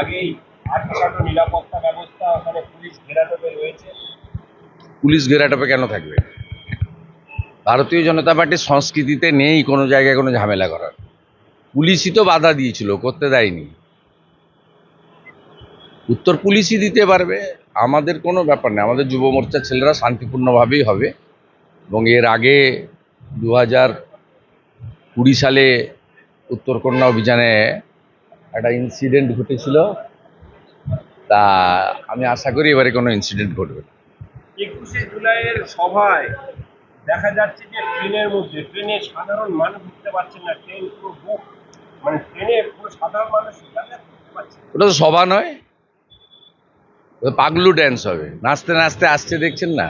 আগেই আটকানো নিরাপত্তা ব্যবস্থা ওখানে পুলিশ ঘেরাটোপে রয়েছে। পুলিশ ঘেরাটোপে কেন থাকবে? ভারতীয় জনতা পার্টির সংস্কৃতিতে নেই কোনো জায়গায় কোনো ঝামেলা করার। পুলিশই তো বাধা দিয়েছিল, করতে দেয়নি। উত্তর পুলিশই দিতে পারবে, আমাদের কোনো ব্যাপার নেই। আমাদের যুব মোর্চার ছেলেরা শান্তিপূর্ণভাবেই হবে এবং এর আগে দু হাজার কুড়ি সালে উত্তরকন্যা অভিযানে একটা ইনসিডেন্ট ঘটেছিল। তা আমি আশা করি এবারে কোনো ইনসিডেন্ট ঘটবে একুশে জুলাইয়ের সভায় দেখা যাচ্ছে যে ট্রেনের মধ্যে ট্রেনে সাধারণ মানুষ উঠতে পারছেন না ট্রেন পুরো বুক মানে ট্রেনে পুরো সাধারণ মানুষ পারছে। ওটা তো সভা নয় পাগলু ড্যান্স হবে। নাচতে নাচতে আসছে দেখছেন না?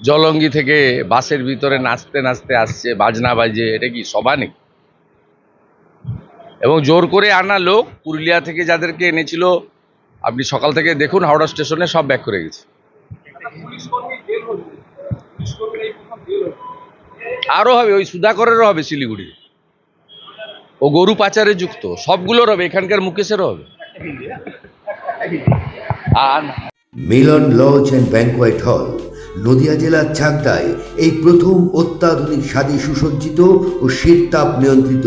জলঙ্গি থেকে বাসের ভিতরে নাচতে নাচতে আসছে বাজনা বাজে এটা কি সভা নেই এবং জোর করে আনা লোক পুরুলিয়া থেকে যাদেরকে এনেছিল, আপনি সকাল থেকে দেখুন হাওড়া স্টেশনে সব ব্যাক করে গেছে। আরও হবে, ওই সুধাকরেরও হবে শিলিগুড়ি। ও গরু পাচারে যুক্ত, সবগুলোর হবে, এখানকার মুকেশেরও হবে। আর Milan lodge and banquet hall, Nadia জেলার চাকদায় এই প্রথম অত্যাধুনিক স্বাদে সুসজ্জিত ও শীত তাপ নিয়ন্ত্রিত